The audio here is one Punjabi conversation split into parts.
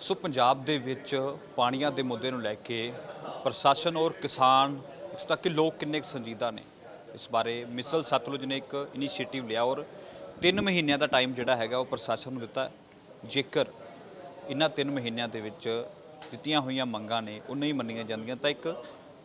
ਸੋ ਪੰਜਾਬ ਦੇ ਵਿੱਚ ਪਾਣੀਆਂ ਦੇ ਮੁੱਦੇ ਨੂੰ ਲੈ ਕੇ ਪ੍ਰਸ਼ਾਸਨ ਔਰ ਕਿਸਾਨ ਇੱਥੋਂ ਤੱਕ ਕਿ ਲੋਕ ਕਿੰਨੇ ਕੁ ਸੰਜੀਦਾ ਨੇ? ਇਸ ਬਾਰੇ ਮਿਸਲ ਸਤਲੁਜ ਨੇ ਇੱਕ ਇਨੀਸ਼ੀਏਟਿਵ ਲਿਆ ਔਰ 3 ਮਹੀਨਿਆਂ ਦਾ ਟਾਈਮ ਜਿਹੜਾ ਹੈਗਾ ਉਹ ਪ੍ਰਸ਼ਾਸਨ ਨੂੰ ਦਿੱਤਾ। ਜੇਕਰ ਇਹਨਾਂ 3 ਮਹੀਨਿਆਂ ਦੇ ਵਿੱਚ ਦਿੱਤੀਆਂ ਹੋਈਆਂ ਮੰਗਾਂ ਨੇ, ਉਹ ਨਹੀਂ ਮੰਨੀਆਂ ਜਾਂਦੀਆਂ, ਤਾਂ ਇੱਕ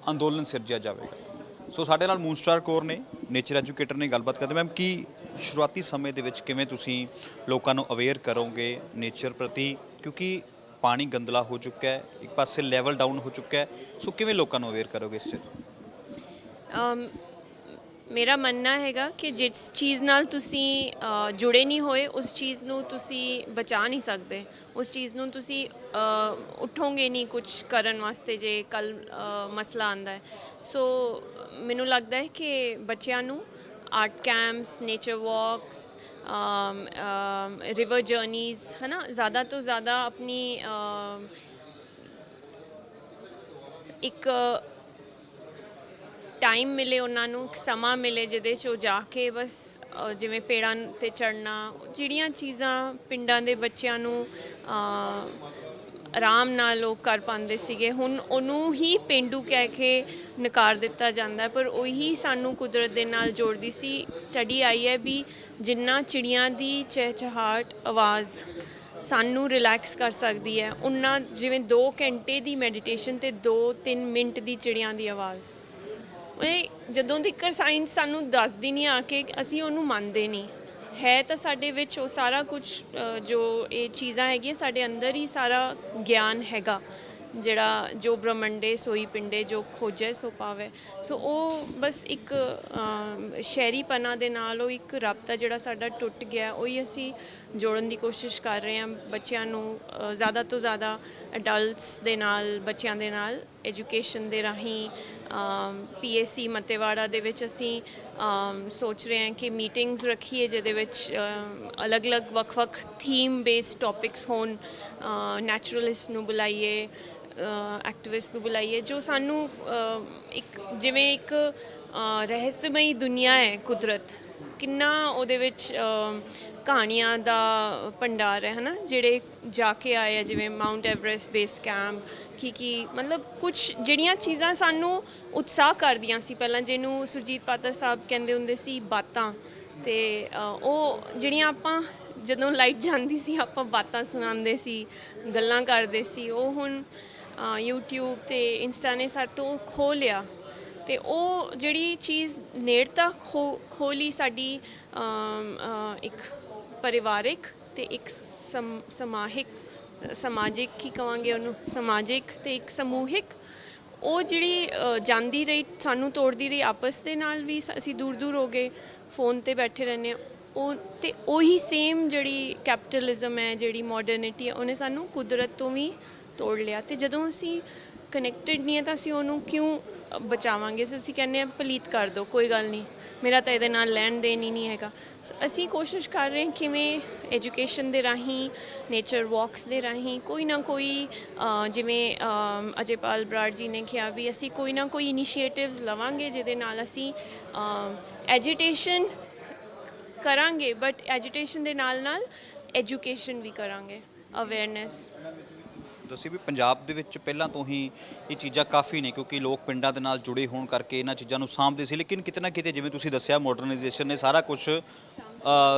ਅੰਦੋਲਨ ਸਿਰਜਿਆ ਜਾਵੇਗਾ। ਸੋ ਸਾਡੇ ਨਾਲ ਮੂਨਸਟਾਰ ਕੋਰ ਨੇ, ਨੇਚਰ ਐਜੂਕੇਟਰ ਨੇ ਗੱਲਬਾਤ ਕਰਦੇ। ਮੈਮ, ਕੀ ਸ਼ੁਰੂਆਤੀ ਸਮੇਂ ਦੇ ਵਿੱਚ ਕਿਵੇਂ ਤੁਸੀਂ ਲੋਕਾਂ ਨੂੰ ਅਵੇਅਰ ਕਰੋਗੇ ਨੇਚਰ ਪ੍ਰਤੀ? ਕਿਉਂਕਿ ਪਾਣੀ ਗੰਦਲਾ ਹੋ ਚੁੱਕਾ ਹੈ ਇੱਕ ਪਾਸੇ ਲੈਵਲ ਡਾਊਨ ਹੋ ਚੁੱਕਾ ਹੈ। ਸੋ ਕਿਵੇਂ ਲੋਕਾਂ ਨੂੰ ਅਵੇਅਰ ਕਰੋਗੇ ਇਸ 'ਚ? ਮੇਰਾ ਮੰਨਣਾ ਹੈਗਾ ਕਿ ਜਿਸ ਚੀਜ਼ ਨਾਲ ਤੁਸੀਂ ਅ, ਜੁੜੇ ਨਹੀਂ ਹੋਏ ਉਸ ਚੀਜ਼ ਨੂੰ ਤੁਸੀਂ ਬਚਾ ਨਹੀਂ ਸਕਦੇ। ਉਸ ਚੀਜ਼ ਨੂੰ ਤੁਸੀਂ ਅ, ਉੱਠੋਗੇ ਨਹੀਂ ਕੁਝ ਕਰਨ ਵਾਸਤੇ ਜੇ ਕੱਲ ਮਸਲਾ ਆਂਦਾ ਹੈ। ਸੋ ਮੈਨੂੰ ਲੱਗਦਾ ਹੈ ਕਿ ਬੱਚਿਆਂ ਨੂੰ art camps nature walks river journeys ਹੈ ਨਾ ਜ਼ਿਆਦਾ ਤੋਂ ਜ਼ਿਆਦਾ ਆਪਣੀ ਇੱਕ ਟਾਈਮ ਮਿਲੇ ਉਹਨਾਂ ਨੂੰ ਇੱਕ ਸਮਾਂ ਮਿਲੇ ਜਿਹਦੇ 'ਚ ਉਹ ਜਾ ਕੇ ਬਸ ਜਿਵੇਂ ਪੇੜਾਂ ਤੇ ਚੜਨਾ ਜਿਹੜੀਆਂ ਚੀਜ਼ਾਂ ਪਿੰਡਾਂ ਦੇ ਬੱਚਿਆਂ ਨੂੰ ਆਰਾਮ ਨਾਲ ਉਹ ਕਰ ਪਾਉਂਦੇ ਸੀਗੇ। ਹੁਣ ਉਹਨੂੰ ਹੀ ਪਿੰਡੂ ਕਹਿ ਕੇ ਨਕਾਰ ਦਿੱਤਾ ਜਾਂਦਾ, ਪਰ ਉਹੀ ਸਾਨੂੰ ਕੁਦਰਤ ਦੇ ਨਾਲ ਜੋੜਦੀ ਸੀ। ਸਟੱਡੀ ਆਈ ਹੈ ਵੀ ਜਿੰਨਾ ਚਿੜੀਆਂ ਦੀ ਚਹਿਚਹਾਟ ਆਵਾਜ਼ ਸਾਨੂੰ ਰਿਲੈਕਸ ਕਰ ਸਕਦੀ ਹੈ ਉਹਨਾਂ ਜਿਵੇਂ 2 ਘੰਟੇ ਦੀ ਮੈਡੀਟੇਸ਼ਨ ਤੇ 2-3 ਮਿੰਟ ਦੀ ਚਿੜੀਆਂ ਦੀ ਆਵਾਜ਼। ਉਹ ਜਦੋਂ ਤੱਕ ਸਾਇੰਸ ਸਾਨੂੰ ਦੱਸਦੀ ਨਹੀਂ ਆ ਕੇ, ਅਸੀਂ ਉਹਨੂੰ ਮੰਨਦੇ ਨਹੀਂ। ਹੈ ਤਾਂ ਸਾਡੇ ਵਿੱਚ ਉਹ ਸਾਰਾ ਕੁਝ ਜੋ ਇਹ ਚੀਜ਼ਾਂ ਹੈਗੀਆਂ ਸਾਡੇ ਅੰਦਰ ਹੀ ਸਾਰਾ ਗਿਆਨ ਹੈਗਾ। ਜਿਹੜਾ ਜੋ ਬ੍ਰਹਮੰਡੇ ਸੋਈ ਪਿੰਡੇ ਜੋ ਖੋਜੈ ਸੋ ਪਾਵੇ। ਸੋ ਉਹ ਬਸ ਇੱਕ ਅਮ, ਸ਼ਹਿਰੀਪਨਾ ਦੇ ਨਾਲ ਉਹ ਇੱਕ ਰਾਬਤਾ ਜਿਹੜਾ ਸਾਡਾ ਟੁੱਟ ਗਿਆ। ਉਹ ਹੀ ਅਸੀਂ ਜੋੜਨ ਦੀ ਕੋਸ਼ਿਸ਼ ਕਰ ਰਹੇ ਹਾਂ ਬੱਚਿਆਂ ਨੂੰ ਜ਼ਿਆਦਾ ਤੋਂ ਜ਼ਿਆਦਾ ਅਡਲਟਸ ਦੇ ਨਾਲ ਬੱਚਿਆਂ ਦੇ ਨਾਲ ਐਜੂਕੇਸ਼ਨ ਦੇ ਰਾਹੀਂ ਪੀਐਸਸੀ ਮਤੇਵਾੜਾ ਦੇ ਵਿੱਚ ਅਸੀਂ ਸੋਚ ਰਹੇ ਹਾਂ ਕਿ ਮੀਟਿੰਗਸ ਰੱਖੀਏ ਜਿਹਦੇ ਵਿੱਚ ਅਲੱਗ-ਅਲੱਗ ਵੱਖ-ਵੱਖ ਥੀਮ ਬੇਸਡ ਟੌਪਿਕਸ ਹੋਣ ਨੈਚੁਰਲਿਸਟ ਨੂੰ ਬੁਲਾਈਏ ਐਕਟਿਵਿਸਟ ਨੂੰ ਬੁਲਾਈਏ, ਜੋ ਸਾਨੂੰ ਇੱਕ, ਜਿਵੇਂ ਇੱਕ ਰਹੱਸਮਈ ਦੁਨੀਆ ਹੈ ਕੁਦਰਤ, ਕਿੰਨਾ ਉਹਦੇ ਵਿੱਚ ਕਹਾਣੀਆਂ ਦਾ ਭੰਡਾਰ ਹੈ ਹਨਾ? ਜਿਹੜੇ ਜਾ ਕੇ ਆਏ ਆ ਜਿਵੇਂ ਮਾਊਂਟ ਐਵਰੈਸਟ ਬੇਸ ਕੈਂਪ ਕੀ ਕੀ ਮਤਲਬ ਕੁਝ ਜਿਹੜੀਆਂ ਚੀਜ਼ਾਂ ਸਾਨੂੰ ਉਤਸ਼ਾਹ ਕਰਦੀਆਂ ਸੀ ਪਹਿਲਾਂ ਜਿਹਨੂੰ ਸੁਰਜੀਤ ਪਾਤਰ ਸਾਹਿਬ ਕਹਿੰਦੇ ਹੁੰਦੇ ਸੀ ਬਾਤਾਂ। ਤੇ ਉਹ ਜਿਹੜੀਆਂ ਆਪਾਂ ਜਦੋਂ ਲਾਈਟ ਜਾਂਦੀ ਸੀ ਆਪਾਂ ਬਾਤਾਂ ਸੁਣਾਉਂਦੇ ਸੀ ਗੱਲਾਂ ਕਰਦੇ ਸੀ ਉਹ ਹੁਣ ਅ, YouTube ਤੇ ਇੰਸਟਾ ਨੇ ਸਾਡੇ ਤੋਂ ਖੋ ਲਿਆ। ਤੇ ਉਹ ਜਿਹੜੀ ਚੀਜ਼ ਨੇੜਤਾ ਖੋ ਖੋਲੀ ਸਾਡੀ ਇੱਕ ਪਰਿਵਾਰਿਕ ਤੇ ਇੱਕ ਸਮਾਹਿਕ ਸਮਾਜਿਕ, ਕੀ ਕਵਾਂਗੇ ਉਹਨੂੰ? ਸਮਾਜਿਕ ਤੇ ਇੱਕ ਸਮੂਹਿਕ। ਉਹ ਜਿਹੜੀ ਜਾਂਦੀ ਰਹੀ, ਸਾਨੂੰ ਤੋੜਦੀ ਰਹੀ, ਆਪਸ ਦੇ ਨਾਲ ਵੀ ਅਸੀਂ ਦੂਰ ਦੂਰ ਹੋ ਗਏ, ਫੋਨ ਤੇ ਬੈਠੇ ਰਹਿੰਦੇ ਹਾਂ। ਉਹ, ਤੇ ਉਹੀ ਸੇਮ ਜਿਹੜੀ ਕੈਪੀਟਲਿਜ਼ਮ ਹੈ, ਜਿਹੜੀ ਮਾਡਰਨਿਟੀ ਹੈ, ਉਹਨੇ ਸਾਨੂੰ ਕੁਦਰਤ ਤੋਂ ਵੀ ਤੋੜ ਲਿਆ। ਤੇ ਜਦੋਂ ਅਸੀਂ ਕਨੈਕਟਡ ਨਹੀਂ ਹੈ, ਤਾਂ ਅਸੀਂ ਉਹਨੂੰ ਕਿਉਂ ਬਚਾਵਾਂਗੇ? ਅਸੀਂ ਕਹਿੰਦੇ ਹਾਂ ਪਲੀਤ ਕਰ ਦਿਓ, ਕੋਈ ਗੱਲ ਨਹੀਂ। ਮੇਰਾ ਤਾਂ ਇਹਦੇ ਨਾਲ ਲੈਣ ਦੇਣ ਹੀ ਨਹੀਂ ਹੈਗਾ। ਅਸੀਂ ਕੋਸ਼ਿਸ਼ ਕਰ ਰਹੇ ਹਾਂ ਕਿਵੇਂ ਐਜੂਕੇਸ਼ਨ ਦੇ ਰਾਹੀਂ ਨੇਚਰ ਵਾਕਸ ਦੇ ਰਾਹੀਂ ਕੋਈ ਨਾ ਕੋਈ ਜਿਵੇਂ ਅਜੇਪਾਲ ਬਰਾੜ ਜੀ ਨੇ ਕਿਹਾ ਵੀ ਅਸੀਂ ਕੋਈ ਨਾ ਕੋਈ ਇਨੀਸ਼ੀਏਟਿਵਸ ਲਵਾਂਗੇ ਜਿਹਦੇ ਨਾਲ ਅਸੀਂ ਐਜੀਟੇਸ਼ਨ ਕਰਾਂਗੇ ਬਟ ਐਜੀਟੇਸ਼ਨ ਦੇ ਨਾਲ ਨਾਲ ਐਜੂਕੇਸ਼ਨ ਵੀ ਕਰਾਂਗੇ ਅਵੇਅਰਨੈਸ ਦੱਸੀ ਵੀ ਪੰਜਾਬ ਦੇ ਵਿੱਚ ਪਹਿਲਾਂ ਤੋਂ ਹੀ ਇਹ ਚੀਜ਼ਾਂ ਕਾਫੀ ਨੇ ਕਿਉਂਕਿ ਲੋਕ ਪਿੰਡਾਂ ਦੇ ਨਾਲ ਜੁੜੇ ਹੋਣ ਕਰਕੇ ਇਹਨਾਂ ਚੀਜ਼ਾਂ ਨੂੰ ਸਾਂਭਦੇ ਸੀ ਲੇਕਿਨ ਕਿਤੇ ਨਾ ਕਿਤੇ ਜਿਵੇਂ ਤੁਸੀਂ ਦੱਸਿਆ ਮਾਡਰਨਾਈਜੇਸ਼ਨ ਨੇ ਸਾਰਾ ਕੁਝ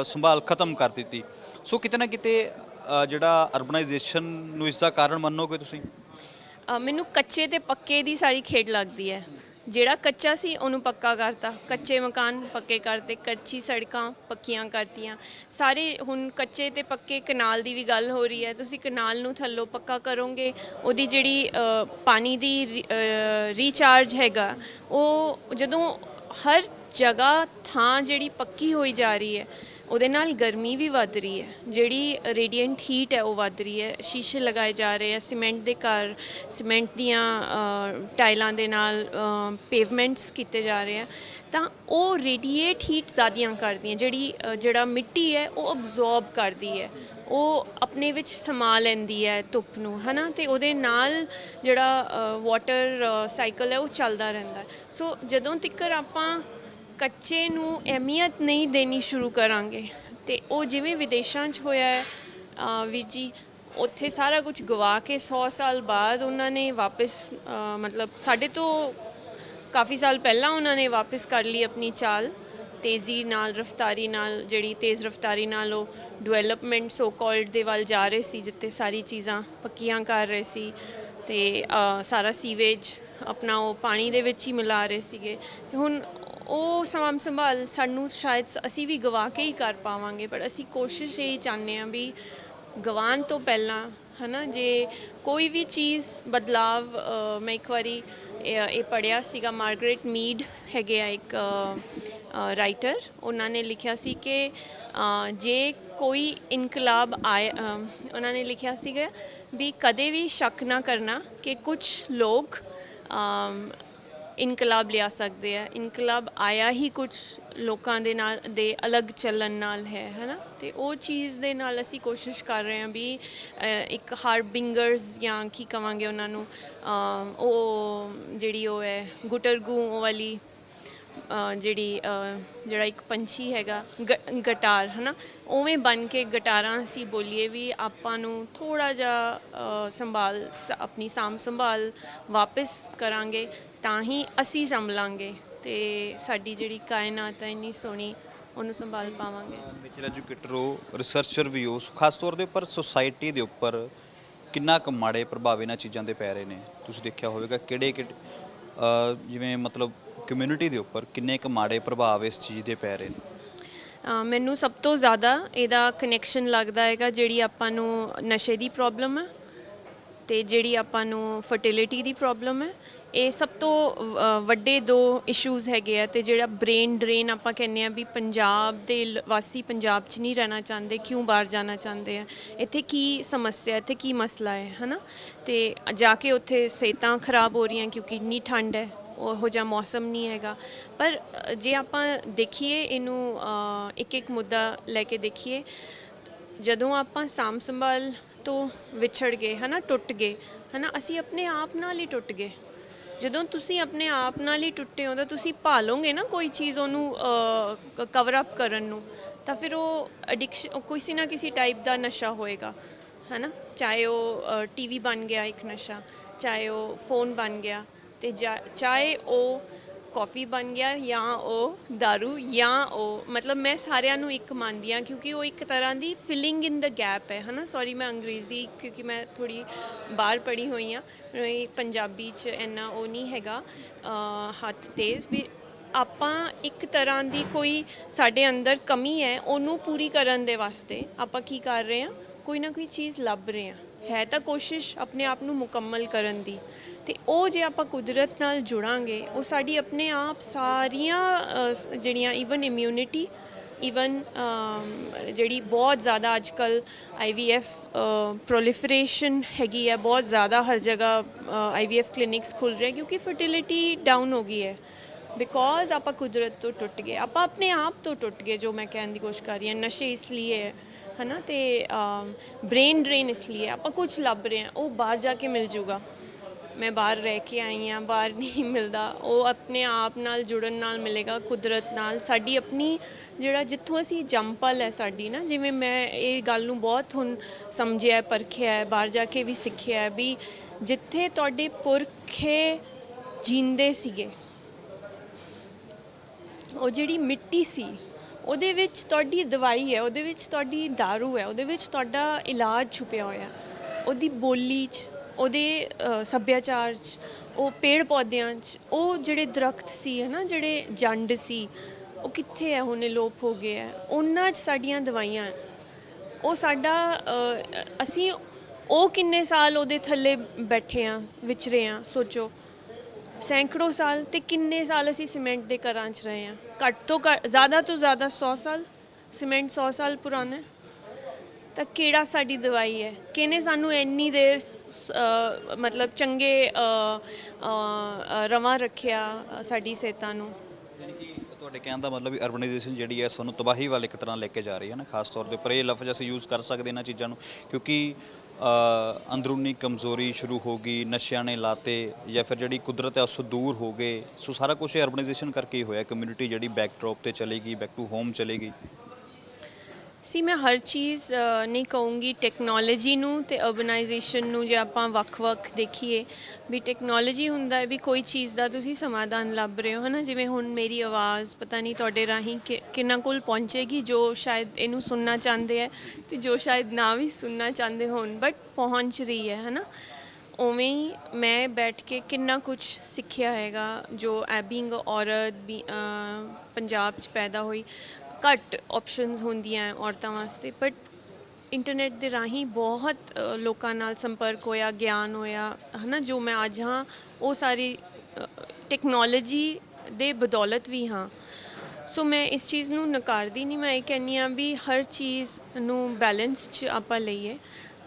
ਸੰਭਾਲ ਖਤਮ ਕਰ ਦਿੱਤੀ। ਸੋ ਕਿਤੇ ਨਾ ਕਿਤੇ ਅ, ਜਿਹੜਾ ਅਰਬਨਾਈਜੇਸ਼ਨ ਨੂੰ ਇਸ ਦਾ ਕਾਰਨ ਮੰਨੋਗੇ ਤੁਸੀਂ? ਅ, ਮੈਨੂੰ ਕੱਚੇ ਤੇ ਪੱਕੇ ਦੀ ਸਾਰੀ ਖੇਡ ਲੱਗਦੀ ਹੈ। ਜਿਹੜਾ ਕੱਚਾ ਸੀ, ਉਹਨੂੰ ਪੱਕਾ ਕਰਤਾ। ਕੱਚੇ ਮਕਾਨ ਪੱਕੇ ਕਰਤੇ, ਕੱਚੀ ਸੜਕਾਂ ਪੱਕੀਆਂ ਕਰਤੀਆਂ। ਸਾਰੇ ਹੁਣ ਕੱਚੇ ਤੇ ਪੱਕੇ ਕਨਾਲ ਦੀ ਵੀ ਗੱਲ ਹੋ ਰਹੀ ਹੈ। ਤੁਸੀਂ ਕਨਾਲ ਨੂੰ ਥੱਲੋਂ ਪੱਕਾ ਕਰੋਗੇ, ਉਹਦੀ ਜਿਹੜੀ ਪਾਣੀ ਦੀ ਰੀ- ਰੀਚਾਰਜ ਹੈਗਾ, ਉਹ ਜਦੋਂ ਹਰ ਜਗ੍ਹਾ ਥਾਂ ਜਿਹੜੀ ਪੱਕੀ ਹੋਈ ਜਾ ਰਹੀ ਹੈ ਉਹਦੇ ਨਾਲ ਗਰਮੀ ਵੀ ਵੱਧ ਰਹੀ ਹੈ। ਜਿਹੜੀ ਰੇਡੀਐਂਟ ਹੀਟ ਹੈ ਉਹ ਵੱਧ ਰਹੀ ਹੈ। ਸ਼ੀਸ਼ੇ ਲਗਾਏ ਜਾ ਰਹੇ ਆ ਸੀਮੈਂਟ ਦੇ ਘਰ ਸੀਮੈਂਟ ਦੀਆਂ ਅ, ਟਾਈਲਾਂ ਦੇ ਨਾਲ ਪੇਵਮੈਂਟਸ ਕੀਤੇ ਜਾ ਰਹੇ ਆ ਤਾਂ ਉਹ ਰੇਡੀਏਟ ਹੀਟ ਜ਼ਿਆਦੀਆਂ ਕਰਦੀਆਂ ਜਿਹੜੀ ਜਿਹੜਾ ਮਿੱਟੀ ਹੈ ਉਹ ਅਬਜ਼ੌਰਬ ਕਰਦੀ ਹੈ। ਉਹ ਆਪਣੇ ਵਿੱਚ ਸਮਾ ਲੈਂਦੀ ਹੈ ਧੁੱਪ ਨੂੰ ਹਨਾ? ਤੇ ਉਹਦੇ ਨਾਲ ਜਿਹੜਾ ਵਾਟਰ ਸਾਈਕਲ ਹੈ ਉਹ ਚੱਲਦਾ ਰਹਿੰਦਾ ਸੋ ਜਦੋਂ ਤੱਕ ਆਪਾਂ ਕੱਚੇ ਨੂੰ ਅਹਿਮੀਅਤ ਨਹੀਂ ਦੇਣੀ ਸ਼ੁਰੂ ਕਰਾਂਗੇ। ਤੇ ਉਹ ਜਿਵੇਂ ਵਿਦੇਸ਼ਾਂ 'ਚ ਹੋਇਆ ਹੈ ਵੀ ਜੀ, ਉੱਥੇ ਸਾਰਾ ਕੁਝ ਗਵਾ ਕੇ 100 ਸਾਲ ਬਾਅਦ ਉਹਨਾਂ ਨੇ ਵਾਪਸ ਮਤਲਬ ਸਾਡੇ ਤੋਂ ਕਾਫੀ ਸਾਲ ਪਹਿਲਾਂ ਉਹਨਾਂ ਨੇ ਵਾਪਸ ਕਰ ਲਈ ਆਪਣੀ ਚਾਲ। ਤੇਜ਼ੀ ਨਾਲ, ਰਫਤਾਰੀ ਨਾਲ, ਜਿਹੜੀ ਤੇਜ਼ ਰਫਤਾਰੀ ਨਾਲ ਉਹ ਡਿਵੈਲਪਮੈਂਟ ਸੋ ਕਾਲਡ ਦੇ ਵੱਲ ਜਾ ਰਹੇ ਸੀ, ਜਿੱਥੇ ਸਾਰੀ ਚੀਜ਼ਾਂ ਪੱਕੀਆਂ ਕਰ ਰਹੇ ਸੀ। ਤੇ ਸਾਰਾ ਸੀਵੇਜ ਆਪਣਾ ਉਹ ਪਾਣੀ ਦੇ ਵਿੱਚ ਹੀ ਮਿਲਾ ਰਹੇ ਸੀਗੇ। ਤੇ ਹੁਣ ਉਹ ਸਾਂਭ ਸੰਭਾਲ ਸਾਨੂੰ ਸ਼ਾਇਦ ਅਸੀਂ ਵੀ ਗਵਾ ਕੇ ਹੀ ਕਰ ਪਾਵਾਂਗੇ, ਪਰ ਅਸੀਂ ਕੋਸ਼ਿਸ਼ ਇਹ ਚਾਹੁੰਦੇ ਹਾਂ ਵੀ ਗਵਾਨ ਤੋਂ ਪਹਿਲਾਂ, ਹਨਾ, ਜੇ ਕੋਈ ਵੀ ਚੀਜ਼ ਬਦਲਾਵ ਮੈਂ ਇੱਕ ਵਾਰੀ ਇਹ ਇਹ ਪੜਿਆ ਸੀਗਾ, ਮਾਰਗਰੇਟ ਮੀਡ ਹੈਗੇ ਆ ਇੱਕ ਰਾਈਟਰ, ਉਹਨਾਂ ਨੇ ਲਿਖਿਆ ਸੀ ਕਿ ਜੇ ਕੋਈ ਇਨਕਲਾਬ ਆਏ ਉਹਨਾਂ ਨੇ ਲਿਖਿਆ ਸੀਗਾ ਵੀ ਕਦੇ ਵੀ ਸ਼ੱਕ ਨਾ ਕਰਨਾ ਕਿ ਕੁਝ ਲੋਕ ਇਨਕਲਾਬ ਲਿਆ ਸਕਦੇ ਆ। ਇਨਕਲਾਬ ਆਇਆ ਹੀ ਕੁਝ ਲੋਕਾਂ ਦੇ ਨਾਲ, ਦੇ ਅਲੱਗ ਚੱਲਣ ਨਾਲ ਹੈ, ਹੈਨਾ? ਤੇ ਉਹ ਚੀਜ਼ ਦੇ ਨਾਲ ਅਸੀਂ ਕੋਸ਼ਿਸ਼ ਕਰ ਰਹੇ ਹਾਂ ਵੀ ਇੱਕ ਹਾਰਬਿੰਗਰਸ ਜਾਂ ਕੀ ਕਵਾਂਗੇ ਉਹਨਾਂ ਨੂੰ ਉਹ ਜਿਹੜੀ ਉਹ ਹੈ, ਗੁਟਰਗੂ ਉਹ ਵਾਲੀ ਜਿਹੜੀ ਜਿਹੜਾ ਇੱਕ ਪੰਛੀ ਹੈਗਾ, ਗ- ਗਟਾਰ, ਹਨਾ? ਉਵੇਂ ਬਣ ਕੇ ਗਟਾਰਾਂ ਅਸੀਂ ਬੋਲੀਏ ਵੀ ਆਪਾਂ ਨੂੰ ਥੋੜਾ ਜਿਹਾ ਸੰਭਾਲ, ਸ- ਆਪਣੀ ਸਾਂਭ ਸੰਭਾਲ ਵਾਪਸ ਕਰਾਂਗੇ ਤਾਂ ਹੀ ਅਸੀਂ ਸੰਭਲਾਂਗੇ ਤੇ ਸਾਡੀ ਜਿਹੜੀ ਕਾਇਨਾਤ ਹੈ ਇੰਨੀ ਸੋਹਣੀ ਉਹਨੂੰ ਸੰਭਾਲ ਪਾਵਾਂਗੇ। ਨੇਚਰ ਐਜੂਕੇਟਰ ਹੋ ਰਿਸਰਚਰ ਵੀ ਹੋ ਖਾਸ ਤੌਰ ਦੇ ਉੱਪਰ ਸੋਸਾਇਟੀ ਦੇ ਉੱਪਰ ਕਿੰਨਾ ਕੁ ਮਾੜੇ ਪ੍ਰਭਾਵ ਇਹਨਾਂ ਚੀਜ਼ਾਂ ਦੇ ਪੈ ਰਹੇ ਨੇ। ਤੁਸੀਂ ਦੇਖਿਆ ਹੋਵੇਗਾ ਕਿਹੜੇ ਅ, ਜਿਵੇਂ ਮਤਲਬ ਕਮਿਊਨਿਟੀ ਦੇ ਉੱਪਰ ਕਿੰਨੇ ਕੁ ਮਾੜੇ ਪ੍ਰਭਾਵ ਇਸ ਚੀਜ਼ ਦੇ ਪੈ ਰਹੇ ਨੇ। ਅ, ਮੈਨੂੰ ਸਭ ਤੋਂ ਜ਼ਿਆਦਾ ਇਹਦਾ ਕਨੈਕਸ਼ਨ ਲੱਗਦਾ ਹੈਗਾ ਜਿਹੜੀ ਆਪਾਂ ਨੂੰ ਨਸ਼ੇ ਦੀ ਪ੍ਰੋਬਲਮ ਹੈ ਤੇ ਜਿਹੜੀ ਆਪਾਂ ਨੂੰ ਫਰਟੀਲਿਟੀ ਦੀ ਪ੍ਰੋਬਲਮ ਹੈ ਇਹ ਸਭ ਤੋਂ ਅ, ਵੱਡੇ ਦੋ ਇਸ਼ੂਜ਼ ਹੈਗੇ ਆ ਤੇ ਜਿਹੜਾ ਬ੍ਰੇਨ ਡਰੇਨ ਆਪਾਂ ਕਹਿੰਦੇ ਆ ਵੀ ਪੰਜਾਬ ਦੇ ਲ- ਵਾਸੀ ਪੰਜਾਬ 'ਚ ਨਹੀਂ ਰਹਿਣਾ ਚਾਹੁੰਦੇ ਕਿਉਂ ਬਾਹਰ ਜਾਣਾ ਚਾਹੁੰਦੇ ਆ ਇੱਥੇ ਕੀ ਸਮੱਸਿਆ ਇੱਥੇ ਕੀ ਮਸਲਾ ਹੈ ਹਨਾ? ਤੇ ਜਾ ਕੇ ਉੱਥੇ ਸਿਹਤਾਂ ਖਰਾਬ ਹੋ ਰਹੀਆਂ ਕਿਉਂਕਿ ਇੰਨੀ ਠੰਡ ਹੈ ਉਹੋ ਜਿਹਾ ਮੌਸਮ ਨਹੀਂ ਹੈਗਾ। ਪਰ ਅ, ਜੇ ਆਪਾਂ ਦੇਖੀਏ ਇਹਨੂੰ ਇੱਕ ਇੱਕ ਮੁੱਦਾ ਲੈ ਕੇ ਦੇਖੀਏ ਜਦੋਂ ਆਪਾਂ ਸਾਂਭ ਸੰਭਾਲ ਤੋਂ ਵਿਛੜ ਗਏ, ਹਨਾ, ਟੁੱਟ ਗਏ, ਹਨਾ, ਅਸੀਂ ਆਪਣੇ ਆਪ ਨਾਲ ਹੀ ਟੁੱਟ ਗਏ। ਜਦੋਂ ਤੁਸੀਂ ਆਪਣੇ ਆਪ ਨਾਲ ਹੀ ਟੁੱਟੇ ਹੋ, ਤਾਂ ਤੁਸੀਂ ਭਾਲੋਗੇ ਨਾ ਕੋਈ ਚੀਜ਼ ਉਹਨੂੰ ਕਵਰ ਅਪ ਕਰਨ ਨੂੰ, ਤਾਂ ਫਿਰ ਉਹ ਐਡਿਕਸ਼ਨ ਕਿਸੇ ਨਾ ਕਿਸੇ ਟਾਈਪ ਦਾ ਨਸ਼ਾ ਹੋਏਗਾ, ਹਨਾ। ਚਾਹੇ ਉਹ ਟੀਵੀ ਬਣ ਗਿਆ ਇੱਕ ਨਸ਼ਾ, ਚਾਹੇ ਉਹ ਫੋਨ ਬਣ ਗਿਆ, ਤੇ ਜਾ- ਚਾਹੇ ਉਹ ਕਾਫੀ ਬਣ ਗਿਆ ਜਾਂ ਉਹ दारू ਜਾਂ ਉਹ, ਮਤਲਬ ਮੈਂ ਸਾਰਿਆਂ ਨੂੰ ਇੱਕ ਮੰਨਦੀ ਹਾਂ ਕਿਉਂਕਿ ਉਹ ਇੱਕ ਤਰ੍ਹਾਂ ਦੀ ਫਿਲਿੰਗ ਇਨ ਦ ਗੈਪ ਹੈ, ਹਨਾ? ਸੌਰੀ ਮੈਂ ਅੰਗਰੇਜ਼ੀ ਕਿਉਂਕਿ ਮੈਂ ਥੋੜੀ ਬਾਹਰ ਪੜ੍ਹੀ ਹੋਈ ਹਾਂ। ਪੰਜਾਬੀ ਚ ਇੰਨਾ ਉਹ ਨਹੀਂ ਹੈਗਾ ਹੱਥ ਤੇਜ਼ ਵੀ ਆਪਾਂ ਇੱਕ ਤਰ੍ਹਾਂ ਦੀ ਕੋਈ ਸਾਡੇ ਅੰਦਰ ਕਮੀ ਹੈ, ਉਹਨੂੰ ਪੂਰੀ ਕਰਨ ਦੇ ਵਾਸਤੇ ਆਪਾਂ ਕੀ ਕਰ ਰਹੇ ਹਾਂ? ਕੋਈ ਨਾ ਕੋਈ ਚੀਜ਼ ਲੱਭ ਰਹੇ ਹਾਂ। ਹੈ ਤਾਂ ਕੋਸ਼ਿਸ਼ ਆਪਣੇ ਆਪ ਨੂੰ ਮੁਕੰਮਲ ਕਰਨ ਦੀ। ਤੇ ਉਹ ਜੇ ਆਪਾਂ ਕੁਦਰਤ ਨਾਲ ਜੁੜਾਂਗੇ ਉਹ ਸਾਡੀ ਆਪਣੇ ਆਪ ਸਾਰੀਆਂ ਅ, ਜਿਹੜੀਆਂ ਈਵਨ ਇਮਿਊਨਿਟੀ ਈਵਨ ਜਿਹੜੀ ਬਹੁਤ ਜ਼ਿਆਦਾ ਅੱਜਕੱਲ ਆਈਵੀਐਫ ਪ੍ਰੋਲੀਫਰੇਸ਼ਨ ਹੈਗੀ ਹੈ ਬਹੁਤ ਜ਼ਿਆਦਾ ਹਰ ਜਗ੍ਹਾ ਆਈਵੀਐਫ ਕਲੀਨਿਕਸ ਖੁੱਲ ਰਹੇ ਕਿਉਂਕਿ ਫਰਟੀਲਿਟੀ ਡਾਊਨ ਹੋ ਗਈ ਹੈ। ਬਿਕੋਜ਼ ਆਪਾਂ ਕੁਦਰਤ ਤੋਂ ਟੁੱਟ ਗਏ ਆਪਾਂ ਆਪਣੇ ਆਪ ਤੋਂ ਟੁੱਟ ਗਏ ਜੋ ਮੈਂ ਕਹਿਣ ਦੀ ਕੋਸ਼ਿਸ਼ ਕਰ ਰਹੀ ਹਾਂ ਨਸ਼ੇ ਇਸ ਲਈ ਹੈ। ਹਨਾ, ਤੇ ਬ੍ਰੇਨ ਡਰੇਨ ਇਸ ਲਈ ਹੈ। ਆਪਾਂ ਕੁਝ ਲੱਭ ਰਹੇ ਹਾਂ, ਉਹ ਬਾਹਰ ਜਾ ਕੇ ਮਿਲ ਜੂਗਾ। ਮੈਂ ਬਾਹਰ ਰਹਿ ਕੇ ਆਈ ਹਾਂ, ਬਾਹਰ ਨਹੀਂ ਮਿਲਦਾ। ਉਹ ਆਪਣੇ ਆਪ ਨਾਲ ਜੁੜਨ ਨਾਲ ਮਿਲੇਗਾ, ਕੁਦਰਤ ਨਾਲ। ਸਾਡੀ ਆਪਣੀ ਜਿਹੜਾ ਜਿੱਥੋਂ ਅਸੀਂ ਜੰਪਲ ਹੈ ਸਾਡੀ ਨਾ, ਜਿਵੇਂ ਮੈਂ ਇਹ ਗੱਲ ਨੂੰ ਬਹੁਤ ਹੁਣ ਸਮਝਿਆ, ਪਰਖਿਆ, ਬਾਹਰ ਜਾ ਕੇ ਵੀ ਸਿੱਖਿਆ ਵੀ ਜਿੱਥੇ ਤੁਹਾਡੇ ਪੁਰਖੇ ਜੀਂਦੇ ਸੀਗੇ, ਉਹ ਜਿਹੜੀ ਮਿੱਟੀ ਸੀ ਉਹਦੇ ਵਿੱਚ ਤੁਹਾਡੀ ਦਵਾਈ ਹੈ, ਉਹਦੇ ਵਿੱਚ ਤੁਹਾਡੀ दारू ਹੈ, ਉਹਦੇ ਵਿੱਚ ਤੁਹਾਡਾ ਇਲਾਜ ਛੁਪਿਆ ਹੋਇਆ। ਉਹਦੀ ਬੋਲੀ 'ਚ, ਉਹਦੇ ਸੱਭਿਆਚਾਰ 'ਚ, ਉਹ ਪੇੜ ਪੌਦਿਆਂ 'ਚ, ਉਹ ਜਿਹੜੇ ਦਰਖਤ ਸੀ ਹੈ ਨਾ, ਜਿਹੜੇ ਜੰਡ ਸੀ, ਉਹ ਕਿੱਥੇ ਹੈ, ਹੁਣ ਲੋਪ ਹੋ ਗਏ ਹੈ। ਉਹਨਾਂ 'ਚ ਸਾਡੀਆਂ ਦਵਾਈਆਂ ਉਹ ਸਾਡਾ ਅਸੀਂ ਉਹ ਕਿੰਨੇ ਸਾਲ ਉਹਦੇ ਥੱਲੇ ਬੈਠੇ ਆ ਵਿਚਰੇ ਆ ਸੋਚੋ। ਸੈਂਕੜੋ ਸਾਲ ਤੇ ਕਿੰਨੇ ਸਾਲ ਅਸੀਂ ਸੀਮੈਂਟ ਦੇ ਘਰਾਂ 'ਚ ਰਹੇ ਹਾਂ? ਘੱਟ ਤੋਂ ਘੱਟ ਜ਼ਿਆਦਾ ਤੋਂ ਜ਼ਿਆਦਾ 100 ਸਾਲ ਸੀਮੈਂਟ 100 ਸਾਲ ਪੁਰਾਣਾ। ਹੈ ਤਾਂ ਕਿਹੜਾ ਸਾਡੀ ਦਵਾਈ ਹੈ? ਕਿਹਨੇ ਸਾਨੂੰ ਇੰਨੀ ਦੇਰ ਸ- ਅ, ਮਤਲਬ ਚੰਗੇ ਅ, ਅ, ਰਵਾਂ ਰੱਖਿਆ ਅ, ਸਾਡੀ ਸਿਹਤਾਂ ਨੂੰ? ਯਾਨੀ ਕਿ ਤੁਹਾਡੇ ਕਹਿਣ ਦਾ ਮਤਲਬ ਵੀ ਅਰਬਨਾਈਜੇਸ਼ਨ ਜਿਹੜੀ ਹੈ ਸਾਨੂੰ ਤਬਾਹੀ ਵੱਲ ਇੱਕ ਤਰ੍ਹਾਂ ਲੈ ਕੇ ਜਾ ਰਹੀ ਹੈ ਨਾ ਖਾਸ ਤੌਰ ਦੇ ਉੱਪਰ। ਇਹ ਲਫ਼ਜ਼ ਅਸੀਂ ਯੂਜ਼ ਕਰ ਸਕਦੇ ਇਹਨਾਂ ਚੀਜ਼ਾਂ ਨੂੰ ਕਿਉਂਕਿ ਅੰਦਰੂਨੀ ਕਮਜ਼ੋਰੀ ਸ਼ੁਰੂ ਹੋ ਗਈ, ਨਸ਼ਿਆਂ ਨੇ ਲਾਤੇ ਜਾਂ ਫਿਰ ਜਿਹੜੀ ਕੁਦਰਤ ਹੈ ਉਸ ਤੋਂ ਦੂਰ ਹੋ ਗਏ। ਸੋ ਸਾਰਾ ਕੁਝ ਅਰਬਨਾਈਜੇਸ਼ਨ ਕਰਕੇ ਹੀ ਹੋਇਆ ਕਮਿਊਨਿਟੀ ਜਿਹੜੀ ਬੈਕਡ੍ਰੌਪ ਤੇ ਚਲੇਗੀ ਬੈਕ ਟੂ ਹੋਮ ਚਲੇਗੀ। ਸੀ ਮੈਂ ਹਰ ਚੀਜ਼ ਅ, ਨਹੀਂ ਕਹੂੰਗੀ ਟੈਕਨੋਲੋਜੀ ਨੂੰ ਤੇ ਅਰਬਨਾਈਜੇਸ਼ਨ ਨੂੰ ਜੇ ਆਪਾਂ ਵੱਖ-ਵੱਖ ਦੇਖੀਏ ਵੀ ਟੈਕਨੋਲੋਜੀ ਹੁੰਦਾ ਹੈ ਵੀ ਕੋਈ ਚੀਜ਼ ਦਾ ਤੁਸੀਂ ਸਮਾਧਾਨ ਲੱਭ ਰਹੇ ਹੋ ਹਨਾ? ਜਿਵੇਂ ਹੁਣ ਮੇਰੀ ਆਵਾਜ਼ ਪਤਾ ਨਹੀਂ ਤੁਹਾਡੇ ਰਾਹੀਂ ਕਿ- ਕਿੰਨਾ ਕੋਲ ਪਹੁੰਚੇਗੀ ਜੋ ਸ਼ਾਇਦ ਇਹਨੂੰ ਸੁਣਨਾ ਚਾਹੁੰਦੇ ਹੈ ਤੇ ਜੋ ਸ਼ਾਇਦ ਨਾ ਵੀ ਸੁਣਨਾ ਚਾਹੁੰਦੇ ਹੋਣ ਬਟ ਪਹੁੰਚ ਰਹੀ ਹੈ ਹਨਾ? ਉਵੇਂ ਹੀ ਮੈਂ ਬੈਠ ਕੇ ਕਿੰਨਾ ਕੁਝ ਸਿੱਖਿਆ ਹੈਗਾ ਜੋ ਐਬਿੰਗ ਔਰਤ ਵੀ ਅ, ਪੰਜਾਬ 'ਚ ਪੈਦਾ ਹੋਈ ਘੱਟ ਆਪਸ਼ਨਸ ਹੁੰਦੀਆਂ ਔਰਤਾਂ ਵਾਸਤੇ ਬਟ ਇੰਟਰਨੈਟ ਦੇ ਰਾਹੀਂ ਬਹੁਤ ਅ, ਲੋਕਾਂ ਨਾਲ ਸੰਪਰਕ ਹੋਇਆ ਗਿਆਨ ਹੋਇਆ ਹਨਾ ਜੋ ਮੈਂ ਅੱਜ ਹਾਂ ਉਹ ਸਾਰੀ ਟੈਕਨੋਲੋਜੀ ਦੇ ਬਦੌਲਤ ਵੀ ਹਾਂ। ਸੋ ਮੈਂ ਇਸ ਚੀਜ਼ ਨੂੰ ਨਕਾਰਦੀ ਨਹੀਂ ਮੈਂ ਇਹ ਕਹਿੰਨੀ ਆ ਵੀ ਹਰ ਚੀਜ਼ ਨੂੰ ਬੈਲੈਂਸ 'ਚ ਆਪਾਂ ਲਈਏ।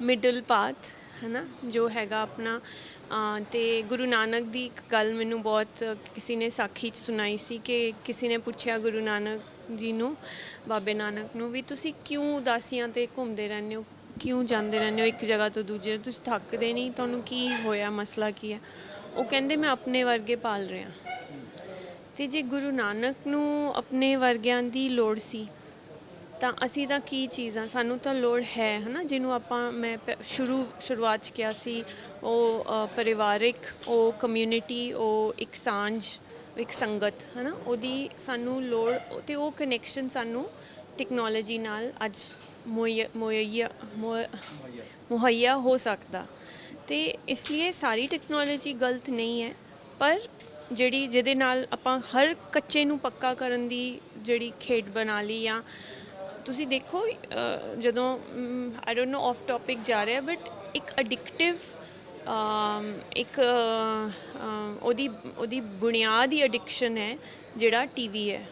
ਮਿਡਲ ਪਾਥ ਹੈਨਾ ਜੋ ਹੈਗਾ ਆਪਣਾ ਅ, ਤੇ ਗੁਰੂ ਨਾਨਕ ਦੀ ਇੱਕ ਗੱਲ ਮੈਨੂੰ ਬਹੁਤ ਕਿਸੇ ਨੇ ਸਾਖੀ 'ਚ ਸੁਣਾਈ ਸੀ ਕਿ ਕਿਸੇ ਨੇ ਪੁੱਛਿਆ ਗੁਰੂ ਨਾਨਕ ਜੀ ਨੂੰ, ਬਾਬੇ ਨਾਨਕ ਨੂੰ ਵੀ। ਤੁਸੀਂ ਕਿਉਂ ਉਦਾਸੀਆਂ ਤੇ ਘੁੰਮਦੇ ਰਹਿੰਦੇ ਹੋ? ਕਿਉਂ ਜਾਂਦੇ ਰਹਿੰਦੇ ਹੋ ਇੱਕ ਜਗ੍ਹਾ ਤੋਂ ਦੂਜੀ ਜਗ੍ਹਾ? ਤੁਸੀਂ ਥੱਕਦੇ ਨਹੀਂ? ਤੁਹਾਨੂੰ ਕੀ ਹੋਇਆ? ਮਸਲਾ ਕੀ ਹੈ? ਉਹ ਕਹਿੰਦੇ, ਮੈਂ ਆਪਣੇ ਵਰਗੇ ਪਾਲ ਰਿਹਾ। ਤੇ ਜੇ ਗੁਰੂ ਨਾਨਕ ਨੂੰ ਆਪਣੇ ਵਰਗਿਆਂ ਦੀ ਲੋੜ ਸੀ, ਤਾਂ ਅਸੀਂ ਤਾਂ ਕੀ ਚੀਜ਼ਾਂ ਸਾਨੂੰ ਤਾਂ ਲੋੜ ਹੈ, ਹਨਾ? ਜਿਹਨੂੰ ਆਪਾਂ, ਮੈਂ ਪ- ਸ਼ੁਰੂ, ਸ਼ੁਰੂਆਤ 'ਚ ਕਿਹਾ ਸੀ, ਉਹ ਪਰਿਵਾਰਿਕ, ਉਹ ਕਮਿਊਨਿਟੀ ਉਹ ਇੱਕ ਸਾਂਝ। ਇੱਕ ਸੰਗਤ, ਹਨਾ? ਉਹਦੀ ਸਾਨੂੰ ਲੋੜ, ਤੇ ਉਹ ਕਨੈਕਸ਼ਨ ਸਾਨੂੰ ਟੈਕਨੋਲੋਜੀ ਨਾਲ ਅੱਜ ਮੁਹੱਈਆ ਮੁਹੱਈਆ ਮੁਹੱਈਆ- ਹੋ ਸਕਦਾ। ਤੇ ਇਸ ਲਈ ਸਾਰੀ ਟੈਕਨੋਲੋਜੀ ਗਲਤ ਨਹੀਂ ਹੈ, ਪਰ ਜਿਹੜੀ, ਜਿਹਦੇ ਨਾਲ ਆਪਾਂ ਹਰ ਕੱਚੇ ਨੂੰ ਪੱਕਾ ਕਰਨ ਦੀ ਜਿਹੜੀ ਖੇਡ ਬਣਾ ਲਈ ਜਾਂ ਤੁਸੀਂ ਦੇਖੋ ਜਦੋਂ I don't know off topic ਜਾ ਰਿਹਾ ਬਟ ਇੱਕ ਐਡਿਕਟਿਵ ਇੱਕ ਉਹਦੀ ਉਹਦੀ ਬੁਨਿਆਦ ਹੀ ਐਡਿਕਸ਼ਨ ਹੈ, ਜਿਹੜਾ ਟੀਵੀ ਹੈ।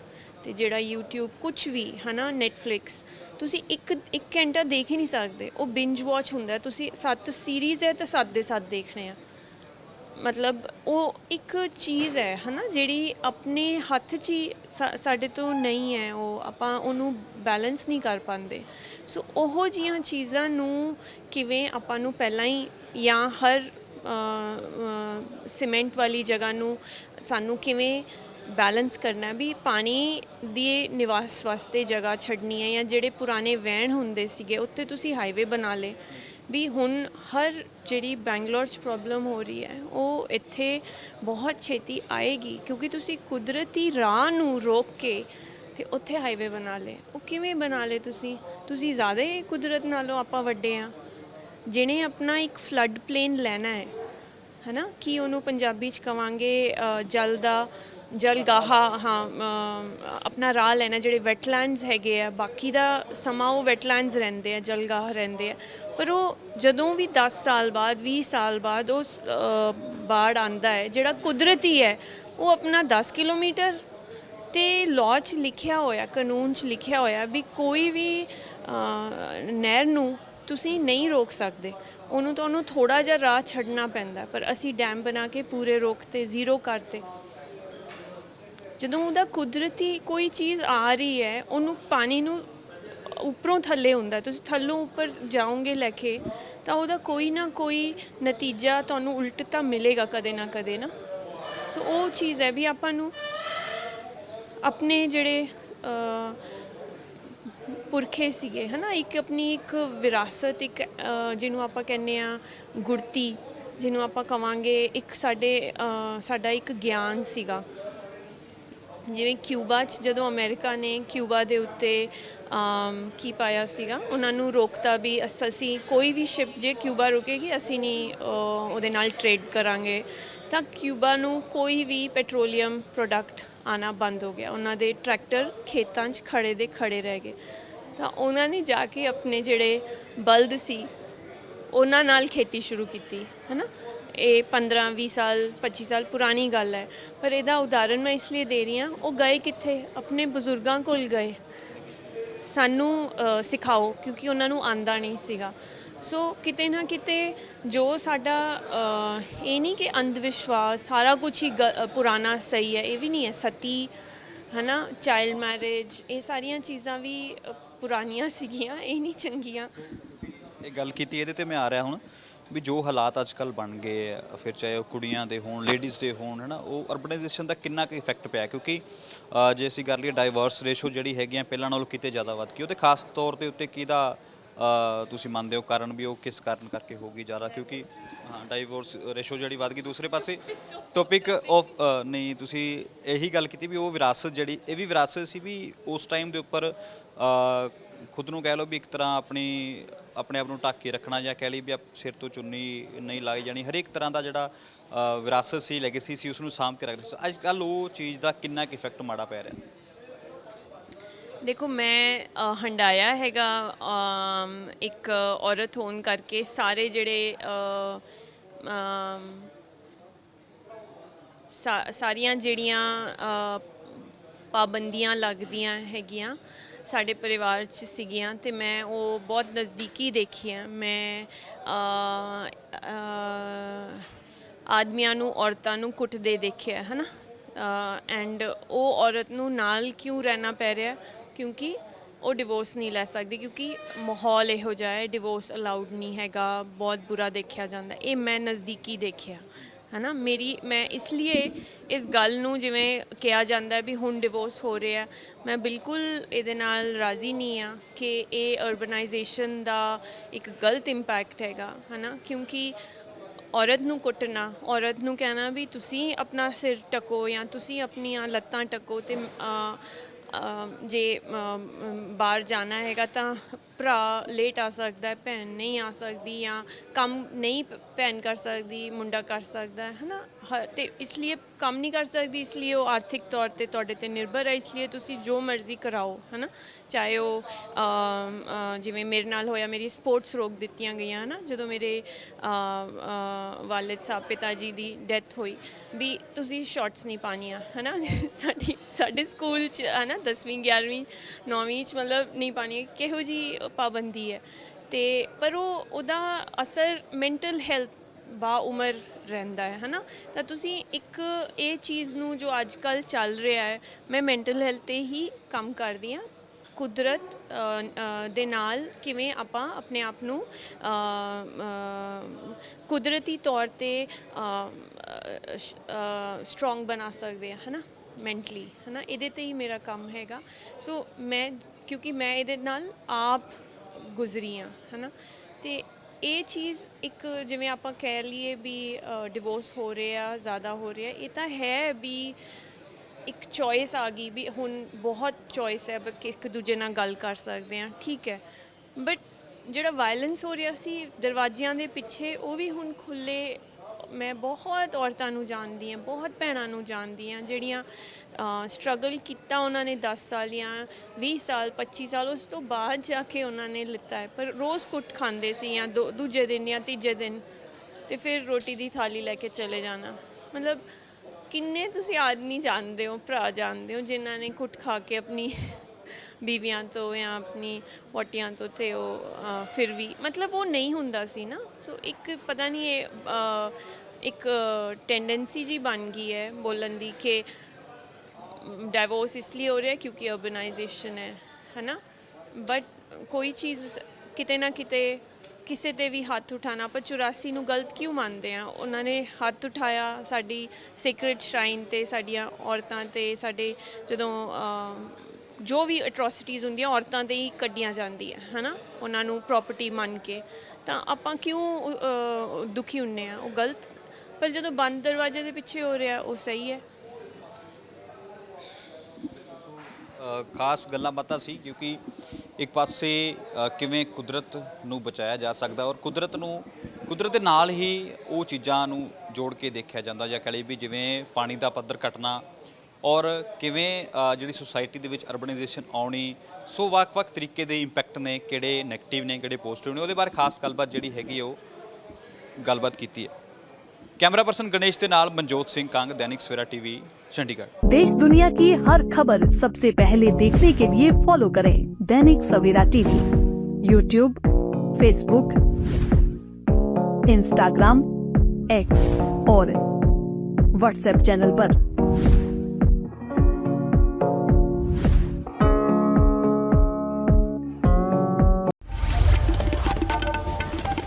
ਤੇ ਜਿਹੜਾ YouTube ਕੁਝ ਵੀ, ਹਨਾ, Netflix, ਤੁਸੀਂ ਇੱਕ ਇੱਕ ਘੰਟਾ ਦੇਖ ਹੀ ਨਹੀਂ ਸਕਦੇ। ਉਹ ਬਿੰਜ ਵਾਚ ਹੁੰਦਾ ਤੁਸੀਂ ਸੱਤ ਸੀਰੀਜ਼ ਹੈ ਤਾਂ ਸੱਤ ਦੇ ਸੱਤ ਦੇਖਣੇ ਆ। ਮਤਲਬ ਉਹ ਇੱਕ ਚੀਜ਼ ਹੈ, ਹਨਾ, ਜਿਹੜੀ ਆਪਣੇ ਹੱਥ 'ਚ ਹੀ ਸਾਡੇ ਤੋਂ ਨਹੀਂ ਹੈ। ਉਹ ਆਪਾਂ ਉਹਨੂੰ ਬੈਲੈਂਸ ਨਹੀਂ ਕਰ ਪਾਉਂਦੇ। ਸੋ ਉਹੋ ਜੀਆਂ ਚੀਜ਼ਾਂ ਨੂੰ ਕਿਵੇਂ ਆਪਾਂ ਨੂੰ ਪਹਿਲਾਂ ਹੀ ਜਾਂ ਹਰ ਸੀਮੈਂਟ ਵਾਲੀ ਜਗ੍ਹਾ ਨੂੰ ਸਾਨੂੰ ਕਿਵੇਂ ਬੈਲੈਂਸ ਕਰਨਾ ਵੀ ਪਾਣੀ ਦੀ ਨਿਵਾਸ ਵਾਸਤੇ ਜਗ੍ਹਾ ਛੱਡਣੀ ਹੈ ਜਾਂ ਜਿਹੜੇ ਪੁਰਾਣੇ ਵਹਿਣ ਹੁੰਦੇ ਸੀਗੇ, ਉੱਥੇ ਤੁਸੀਂ ਹਾਈਵੇ ਬਣਾ ਲੇ ਵੀ ਹੁਣ ਹਰ ਜਿਹੜੀ ਬੈਂਗਲੌਰ 'ਚ ਪ੍ਰੋਬਲਮ ਹੋ ਰਹੀ ਹੈ, ਉਹ ਇੱਥੇ ਬਹੁਤ ਛੇਤੀ ਆਏਗੀ ਕਿਉਂਕਿ ਤੁਸੀਂ ਕੁਦਰਤੀ ਰਾਹ ਨੂੰ ਰੋਕ ਕੇ ਤੇ ਉੱਥੇ ਹਾਈਵੇ ਬਣਾ ਲਏ। ਉਹ ਕਿਵੇਂ ਬਣਾ ਲਏ ਤੁਸੀਂ? ਤੁਸੀਂ ਜ਼ਿਆਦਾ ਹੀ ਕੁਦਰਤ ਨਾਲੋਂ ਆਪਾਂ ਵੱਡੇ ਆ। ਜਿਹਨੇ ਆਪਣਾ ਇੱਕ ਫਲੱਡ ਪਲੇਨ ਲੈਣਾ ਹੈ, ਹੈਨਾ? ਕਿ ਉਹਨੂੰ ਪੰਜਾਬੀ ਚ ਕਵਾਂਗੇ ਜਲ ਦਾ ਜਲਗਾਹਾ ਹਾਂ ਆਪਣਾ ਰਾਹ ਲੈਣਾ, ਜਿਹੜੇ ਵੈਟਲੈਂਡਸ ਹੈਗੇ ਆ। ਬਾਕੀ ਦਾ ਸਮਾਂ ਉਹ ਵੈਟਲੈਂਡਸ ਰਹਿੰਦੇ ਆ ਜਲਗਾਹ ਰਹਿੰਦੇ ਆ। ਪਰ ਉਹ ਜਦੋਂ ਵੀ 10 ਸਾਲ ਬਾਅਦ 20 ਸਾਲ ਬਾਅਦ ਉਹ ਬਾੜ ਆਂਦਾ ਹੈ, ਜਿਹੜਾ ਕੁਦਰਤੀ ਹੈ, ਉਹ ਆਪਣਾ 10 ਕਿਲੋਮੀਟਰ ਤੇ ਲਾਅ 'ਚ ਲਿਖਿਆ ਹੋਇਆ, ਕਾਨੂੰਨ 'ਚ ਲਿਖਿਆ ਹੋਇਆ ਵੀ ਕੋਈ ਵੀ ਨਹਿਰ ਨੂੰ ਤੁਸੀਂ ਨਹੀਂ ਰੋਕ ਸਕਦੇ। ਉਹਨੂੰ ਤੁਹਾਨੂੰ ਥੋੜਾ ਜਿਹਾ ਰਾਹ ਛੱਡਣਾ ਪੈਂਦਾ, ਪਰ ਅਸੀਂ ਡੈਮ ਬਣਾ ਕੇ ਪੂਰੇ ਰੋਕਤੇ ਜ਼ੀਰੋ ਕਰਤੇ ਜਦੋਂ ਉਹਦਾ ਕੁਦਰਤੀ ਕੋਈ ਚੀਜ਼ ਆ ਰਹੀ ਹੈ, ਉਹਨੂੰ ਪਾਣੀ ਨੂੰ ਉੱਪਰੋਂ ਥੱਲੇ ਹੁੰਦਾ, ਤੁਸੀਂ ਥੱਲੋਂ ਉੱਪਰ ਜਾਓਗੇ ਲੈ ਕੇ, ਤਾਂ ਉਹਦਾ ਕੋਈ ਨਾ ਕੋਈ ਨਤੀਜਾ ਤੁਹਾਨੂੰ ਉਲਟ ਤਾਂ ਮਿਲੇਗਾ ਕਦੇ ਨਾ ਕਦੇ ਨਾ। ਸੋ ਉਹ ਚੀਜ਼ ਹੈ ਵੀ ਆਪਾਂ ਨੂੰ ਆਪਣੇ ਜਿਹੜੇ ਪੁਰਖੇ ਸੀਗੇ, ਹਨਾ? ਇੱਕ ਆਪਣੀ ਇੱਕ ਵਿਰਾਸਤ, ਇੱਕ ਜਿਹਨੂੰ ਆਪਾਂ ਕਹਿੰਦੇ ਆ ਗੁਰਤੀ ਜਿਹਨੂੰ ਆਪਾਂ ਕਵਾਂਗੇ ਇੱਕ ਸਾਡੇ ਸਾਡਾ ਇੱਕ ਗਿਆਨ ਸੀਗਾ। ਜਿਵੇਂ ਕਿਊਬਾ 'ਚ ਜਦੋਂ ਅਮਰੀਕਾ ਨੇ ਕਿਊਬਾ ਦੇ ਉੱਤੇ ਕੀ ਪਾਇਆ ਸੀਗਾ? ਉਹਨਾਂ ਨੂੰ ਰੋਕਤਾ ਵੀ ਅਸ- ਅਸੀਂ ਕੋਈ ਵੀ ਸ਼ਿਪ, ਜੇ ਕਿਊਬਾ ਰੁਕੇਗੀ, ਅਸੀਂ ਨਹੀਂ ਉਹਦੇ ਨਾਲ ਟ੍ਰੇਡ ਕਰਾਂਗੇ। ਤਾਂ ਕਿਊਬਾ ਨੂੰ ਕੋਈ ਵੀ ਪੈਟਰੋਲੀਅਮ ਪ੍ਰੋਡਕਟ ਆਣਾ ਬੰਦ ਹੋ ਗਿਆ। ਉਹਨਾਂ ਦੇ ਟਰੈਕਟਰ ਖੇਤਾਂ 'ਚ ਖੜੇ ਦੇ ਖੜੇ ਰਹਿ ਗਏ। ਤਾਂ ਉਹਨਾਂ ਨੇ ਜਾ ਕੇ ਆਪਣੇ ਜਿਹੜੇ ਬਲਦ ਸੀ, ਉਹਨਾਂ ਨਾਲ ਖੇਤੀ ਸ਼ੁਰੂ ਕੀਤੀ, ਹੈਨਾ? ਇਹ 15 20 ਸਾਲ 25 ਸਾਲ ਪੁਰਾਣੀ ਗੱਲ ਹੈ। ਪਰ ਇਹਦਾ ਉਦਾਹਰਣ ਮੈਂ ਇਸ ਲਈ ਦੇ ਰਹੀ ਹਾਂ, ਉਹ ਗਏ ਕਿੱਥੇ? ਆਪਣੇ ਬਜ਼ੁਰਗਾਂ ਕੋਲ ਗਏ। ਸਾਨੂੰ ਸਿਖਾਓ, ਕਿਉਂਕਿ ਉਹਨਾਂ ਨੂੰ ਆਂਦਾ ਨਹੀਂ ਸੀਗਾ। ਸੋ ਕਿਤੇ ਨਾ ਕਿਤੇ ਜੋ ਸਾਡਾ ਇਹ ਨਹੀਂ ਕਿ ਅੰਧ ਵਿਸ਼ਵਾਸ ਸਾਰਾ ਕੁਝ ਹੀ ਗ- ਪੁਰਾਣਾ ਸਹੀ ਹੈ ਇਹ ਵੀ ਨਹੀਂ ਹੈ। ਸਤੀ ਹਨਾ ਚਾਈਲਡ ਮੈਰਿਜ ਇਹ ਸਾਰੀਆਂ ਚੀਜ਼ਾਂ ਵੀ ਪੁਰਾਣੀਆਂ ਸੀਗੀਆਂ ਇਹ ਨਹੀਂ ਚੰਗੀਆਂ। ਇਹ ਗੱਲ ਕੀਤੀ ਇਹਦੇ ਤੇ ਮੈਂ ਆ ਰਿਹਾ ਹੁਣ ਵੀ ਜੋ ਹਾਲਾਤ ਅੱਜ ਕੱਲ ਬਣ ਗਏ ਆ, ਫਿਰ ਚਾਹੇ ਉਹ ਕੁੜੀਆਂ ਦੇ ਹੋਣ ਲੇਡੀਜ਼ ਦੇ ਹੋਣ ਹਨਾ ਉਹ ਅਰਬਨਾਈਜੇਸ਼ਨ ਦਾ ਕਿੰਨਾ ਕੁ ਇਫੈਕਟ ਪਿਆ ਕਿਉਂਕਿ ਅ, ਜੇ ਅਸੀਂ ਗੱਲ ਲਈਏ ਡਾਈਵਰਸ ਰੇਸ਼ੋ ਜਿਹੜੀ ਹੈਗੀ ਆ ਪਹਿਲਾਂ ਨਾਲੋਂ ਕਿਤੇ ਜ਼ਿਆਦਾ ਵੱਧ ਗਈ। ਉਹ ਉਹਦੇ ਖਾਸ ਤੌਰ ਤੇ ਉੱਤੇ ਕਿਹਦਾ ਤੁਸੀਂ ਮੰਨਦੇ ਹੋ ਕਾਰਨ ਵੀ ਉਹ ਕਿਸ ਕਾਰਨ ਕਰਕੇ ਹੋਗੀ ਜ਼ਿਆਦਾ? ਕਿਉਂਕਿ, ਹਾਂ ਡਾਈਵੋਰਸ ਰੇਸ਼ੋ ਜਿਹੜੀ ਵੱਧ ਗਈ ਦੂਸਰੇ ਪਾਸੇ। ਟੌਪਿਕ ਆਫ ਨਹੀਂ, ਤੁਸੀਂ ਇਹੀ ਗੱਲ ਕੀਤੀ ਵੀ ਉਹ ਵਿਰਾਸਤ ਜਿਹੜੀ, ਇਹ ਵੀ ਵਿਰਾਸਤ ਸੀ ਵੀ ਉਸ ਟਾਈਮ ਦੇ ਉੱਪਰ ਖੁਦ ਨੂੰ ਕਹਿ ਲਓ ਵੀ ਇੱਕ ਤਰ੍ਹਾਂ ਆਪਣੀ, ਆਪਣੇ ਆਪ ਨੂੰ ਢੱਕ ਕੇ ਰੱਖਣਾ ਜਾਂ ਕਹਿ ਲਈ ਵੀ ਆਪ- ਸਿਰ ਤੋਂ ਚੁੰਨੀ ਨਹੀਂ ਲਾਈ ਜਾਣੀ। ਹਰੇਕ ਤਰ੍ਹਾਂ ਦਾ ਜਿਹੜਾ ਵਿਰਾਸਤ ਸੀ ਲੈਗੇਸੀ ਸੀ, ਉਸ ਨੂੰ ਸਾਂਭ ਕੇ ਰੱਖਦੇ ਅੱਜ ਕੱਲ ਉਹ ਚੀਜ਼ ਦਾ ਕਿੰਨਾ ਕੁ ਇਫੈਕਟ ਮਾੜਾ ਪੈ ਰਿਹਾ। ਦੇਖੋ ਮੈਂ ਅ, ਹੰਡਾਇਆ ਹੈਗਾ ਅਮ, ਇੱਕ ਔਰਤ ਹੋਣ ਕਰਕੇ ਸਾਰੇ ਜਿਹੜੇ ਅ, ਅਮ, ਸਾ- ਸਾਰੀਆਂ ਜਿਹੜੀਆਂ ਅ, ਪਾਬੰਦੀਆਂ ਲੱਗਦੀਆਂ ਹੈਗੀਆਂ ਸਾਡੇ ਪਰਿਵਾਰ 'ਚ ਸੀਗੀਆਂ ਤੇ ਮੈਂ ਉਹ ਬਹੁਤ ਨਜ਼ਦੀਕੀ ਦੇਖੀਆਂ। ਮੈਂ ਅ, ਅ, ਆਦਮੀਆਂ ਨੂੰ ਔਰਤਾਂ ਨੂੰ ਕੁੱਟਦੇ ਦੇਖਿਆ ਹੈ ਨਾ ਐਂਡ ਉਹ ਔਰਤ ਨੂੰ ਨਾਲ ਕਿਉਂ ਰਹਿਣਾ ਪੈ ਰਿਹਾ? ਕਿਉਂਕਿ ਉਹ ਡਿਵੋਰਸ ਨਹੀਂ ਲੈ ਸਕਦੀ, ਕਿਉਂਕਿ ਮਾਹੌਲ ਇਹੋ ਜਿਹਾ ਹੈ ਡਿਵੋਰਸ ਅਲਾਉਡ ਨਹੀਂ ਹੈਗਾ, ਬਹੁਤ ਬੁਰਾ ਦੇਖਿਆ ਜਾਂਦਾ। ਇਹ ਮੈਂ ਨਜ਼ਦੀਕੀ ਦੇਖਿਆ, ਹਨਾ? ਮੇਰੀ, ਮੈਂ ਇਸ ਲਈ ਇਸ ਗੱਲ ਨੂੰ ਜਿਵੇਂ ਕਿਹਾ ਜਾਂਦਾ ਵੀ ਹੁਣ ਡਿਵੋਰਸ ਹੋ ਰਿਹਾ, ਮੈਂ ਬਿਲਕੁਲ ਇਹਦੇ ਨਾਲ ਰਾਜ਼ੀ ਨਹੀਂ ਆ ਕਿ ਇਹ ਅਰਬਨਾਈਜੇਸ਼ਨ ਦਾ ਇੱਕ ਗਲਤ ਇੰਪੈਕਟ ਹੈਗਾ, ਹਨਾ? ਕਿਉਂਕਿ ਔਰਤ ਨੂੰ ਕੁੱਟਣਾ, ਔਰਤ ਨੂੰ ਕਹਿਣਾ ਵੀ ਤੁਸੀਂ ਆਪਣਾ ਸਿਰ ਟਕੋ ਜਾਂ ਤੁਸੀਂ ਆਪਣੀਆਂ ਲੱਤਾਂ ਟਕੋ ਤੇ ਜੇ ਬਾਹਰ ਜਾਣਾ ਹੈਗਾ ਤਾਂ ਭਰਾ ਲੇਟ ਆ ਸਕਦਾ ਹੈ ਭੈਣ ਨਹੀਂ ਆ ਸਕਦੀ ਜਾਂ ਕੰਮ ਨਹੀਂ ਭੈਣ ਕਰ ਸਕਦੀ ਮੁੰਡਾ ਕਰ ਸਕਦਾ ਹੈ ਹਨਾ? ਹ- ਤੇ ਇਸ ਲਈ ਕੰਮ ਨਹੀਂ ਕਰ ਸਕਦੀ ਇਸ ਲਈ ਉਹ ਆਰਥਿਕ ਤੌਰ ਤੇ ਤੁਹਾਡੇ ਤੇ ਨਿਰਭਰ ਹੈ ਇਸ ਲਈ ਤੁਸੀਂ ਜੋ ਮਰਜ਼ੀ ਕਰਾਓ ਹਨਾ? ਚਾਹੇ ਉਹ ਅਮ, ਅ, ਜਿਵੇਂ ਮੇਰੇ ਨਾਲ ਹੋਇਆ ਮੇਰੀ ਸਪੋਰਟਸ ਰੋਕ ਦਿੱਤੀਆਂ ਗਈਆਂ ਹਨਾ? ਜਦੋਂ ਮੇਰੇ ਅ, ਅ, ਵਾਲਿਦ ਸਾਹਿਬ ਪਿਤਾ ਜੀ ਦੀ ਡੈਥ ਹੋਈ ਵੀ ਤੁਸੀਂ ਸ਼ਾਰਟਸ ਨਹੀਂ ਪਾਣੀਆਂ ਹਨਾ? ਸਾਡੀ ਸਾਡੇ ਸਕੂਲ ਚ ਹਨਾ? 10ਵੀਂ 11ਵੀਂ 9ਵੀਂ ਚ ਮਤਲਬ ਨਹੀਂ ਪਾਣੀ ਕਿਹੋ ਜੀ ਪਾਬੰਦੀ ਹੈ। ਤੇ ਪਰ ਉਹ ਉਹਦਾ ਅਸਰ ਮੈਂਟਲ ਹੈਲਥ ਬਾ ਉਮਰ ਰਹਿੰਦਾ ਹੈ, ਹਨਾ? ਤਾਂ ਤੁਸੀਂ ਇੱਕ ਇਹ ਚੀਜ਼ ਨੂੰ ਜੋ ਅੱਜ ਕੱਲ ਚੱਲ ਰਿਹਾ ਹੈ, ਮੈਂ ਮੈਂਟਲ ਹੈਲਥ ਤੇ ਹੀ ਕੰਮ ਕਰਦੀ ਹਾਂ। ਕੁਦਰਤ ਦੇ ਨਾਲ ਕਿਵੇਂ ਆਪਾਂ ਆਪਣੇ ਆਪ ਨੂੰ ਕੁਦਰਤੀ ਤੌਰ ਤੇ ਸਟਰੋਂਗ ਬਣਾ ਸਕਦੇ ਆ ਹਨਾ? ਮੈਂਟਲੀ ਹਨਾ? ਇਹਦੇ ਤੇ ਹੀ ਮੇਰਾ ਕੰਮ ਹੈਗਾ। ਸੋ ਮੈਂ, ਕਿਉਂਕਿ ਮੈਂ ਇਹਦੇ ਨਾਲ ਆਪ ਗੁਜ਼ਰੀ ਹਾਂ ਹਨਾ? ਤੇ ਇਹ ਚੀਜ਼ ਇੱਕ ਜਿਵੇਂ ਆਪਾਂ ਕਹਿ ਲਈਏ ਵੀ ਡਿਵੋਰਸ ਹੋ ਰਿਹਾ, ਜ਼ਿਆਦਾ ਹੋ ਰਿਹਾ, ਇਹ ਤਾਂ ਹੈ ਵੀ ਇੱਕ ਚੋਇਸ ਆ ਗਈ ਵੀ ਹੁਣ ਬਹੁਤ ਚੋਇਸ ਹੈ ਕਿ ਇੱਕ ਦੂਜੇ ਨਾਲ ਗੱਲ ਕਰ ਸਕਦੇ ਆ, ਠੀਕ ਹੈ। ਬਟ ਜਿਹੜਾ ਵਾਇਲੈਂਸ ਹੋ ਰਿਹਾ ਸੀ, ਦਰਵਾਜ਼ਿਆਂ ਦੇ ਪਿੱਛੇ, ਉਹ ਵੀ ਹੁਣ ਖੁੱਲੇ ਮੈਂ ਬਹੁਤ ਔਰਤਾਂ ਨੂੰ ਜਾਣਦੀ ਹਾਂ, ਬਹੁਤ ਭੈਣਾਂ ਨੂੰ ਜਾਣਦੀ ਹਾਂ ਜਿਹੜੀਆਂ ਸਟਰਗਲ ਕੀਤਾ ਉਹਨਾਂ ਨੇ 10 ਸਾਲ ਜਾਂ 20 ਸਾਲ 25 ਸਾਲ, ਉਸ ਤੋਂ ਬਾਅਦ ਜਾ ਕੇ ਉਹਨਾਂ ਨੇ ਲਿੱਤਾ ਹੈ। ਪਰ ਰੋਜ਼ ਕੁੱਟ ਖਾਂਦੇ ਸੀ ਜਾਂ ਦੋ- ਦੂਜੇ ਦਿਨ ਜਾਂ ਤੀਜੇ ਦਿਨ ਤੇ ਫਿਰ ਰੋਟੀ ਦੀ ਥਾਲੀ ਲੈ ਕੇ ਚਲੇ ਜਾਣਾ। ਮਤਲਬ ਕਿੰਨੇ ਤੁਸੀਂ ਆਦਮੀ ਜਾਣਦੇ ਹੋ, ਭਰਾ ਜਾਣਦੇ ਹੋ ਜਿਨ੍ਹਾਂ ਨੇ ਕੁੱਟ ਖਾ ਕੇ ਆਪਣੀ ਬੀਵੀਆਂ ਤੋਂ ਜਾਂ ਆਪਣੀ ਵੋਟੀਆਂ ਤੋਂ ਤੇ ਉਹ ਫਿਰ ਵੀ ਮਤਲਬ ਉਹ ਨਹੀਂ ਹੁੰਦਾ ਸੀ ਨਾ। ਸੋ ਇੱਕ ਪਤਾ ਨਹੀਂ ਇਹ ਇੱਕ ਟੈਂਡੈਂਸੀ ਜੀ ਬਣ ਗਈ ਹੈ ਬੋਲਣ ਦੀ ਕਿ ਡਾਈਵੋਰਸ ਇਸ ਲਈ ਹੋ ਰਿਹਾ ਕਿਉਂਕਿ ਅਰਬਨਾਈਜੇਸ਼ਨ ਹੈ ਹੈਨਾ? ਬਟ ਕੋਈ ਚੀਜ਼ ਕਿਤੇ ਨਾ ਕਿਤੇ ਕਿਸੇ ਤੇ ਵੀ ਹੱਥ ਉਠਾਣਾ ਆਪਾਂ 84 ਨੂੰ ਗਲਤ ਕਿਉਂ ਮੰਨਦੇ ਆ ਉਹਨਾਂ ਨੇ ਹੱਥ ਉਠਾਇਆ ਸਾਡੀ ਸੀਕ੍ਰੀਟ ਸ਼ਰਾਈਨ ਤੇ ਸਾਡੀਆਂ ਔਰਤਾਂ ਤੇ ਸਾਡੇ ਜਦੋਂ ਅਮ, ਜੋ ਵੀ ਅਟਰੋਸਿਟੀਜ਼ ਹੁੰਦੀਆਂ ਔਰਤਾਂ ਤੇ ਹੀ ਕੱਢੀਆਂ ਜਾਂਦੀਆਂ ਹਨਾ? ਉਹਨਾਂ ਨੂੰ ਪ੍ਰਾਪਰਟੀ ਮੰਨ ਕੇ। ਤਾਂ ਆਪਾਂ ਕਿਉਂ ਅ, ਦੁਖੀ ਹੁੰਨੇ ਆ ਉਹ ਗਲਤ ਪਰ ਜਦੋਂ ਬੰਦ ਦਰਵਾਜ਼ੇ ਦੇ ਪਿੱਛੇ ਹੋ ਰਿਹਾ ਉਹ ਸਹੀ ਹੈ। ਅ, ਖਾਸ ਗੱਲਾਂ ਬਾਤਾਂ ਸੀ ਕਿਉਂਕਿ ਇੱਕ ਪਾਸੇ ਅ, ਕਿਵੇਂ ਕੁਦਰਤ ਨੂੰ ਬਚਾਇਆ ਜਾ ਸਕਦਾ ਔਰ ਕੁਦਰਤ ਨੂੰ ਕੁਦਰਤ ਦੇ ਨਾਲ ਹੀ ਉਹ ਚੀਜ਼ਾਂ ਨੂੰ ਜੋੜ ਕੇ ਦੇਖਿਆ ਜਾਂਦਾ ਜਾਂ ਕਹੇ ਵੀ ਜਿਵੇਂ ਪਾਣੀ ਦਾ ਪੱਧਰ ਘਟਣਾ ਔਰ ਕਿਵੇਂ ਅ, ਜਿਹੜੀ ਸੁਸਾਇਟੀ ਦੇ ਵਿੱਚ ਅਰਬਨਾਈਜੇਸ਼ਨ ਆਉਣੀ ਸੋ ਵੱਖ-ਵੱਖ ਤਰੀਕੇ ਦੇ ਇੰਪੈਕਟ ਨੇ ਕਿਹੜੇ 네ਗੇਟਿਵ ਨੇ ਕਿਹੜੇ ਪੋਜ਼ਿਟਿਵ ਨੇ ਉਹਦੇ ਬਾਰੇ ਖਾਸ ਗੱਲਬਾਤ ਜਿਹੜੀ ਹੈਗੀ ਉਹ ਗੱਲਬਾਤ ਕੀਤੀ ਹੈ। कैमरा पर्सन गणेश के नाल मनजोत सिंह कांग दैनिक सवेरा टीवी चंडीगढ़ देश दुनिया की हर खबर सबसे पहले देखने के लिए फॉलो करें Dainik Savera TV. YouTube Facebook Instagram X और व्हाट्सएप चैनल पर।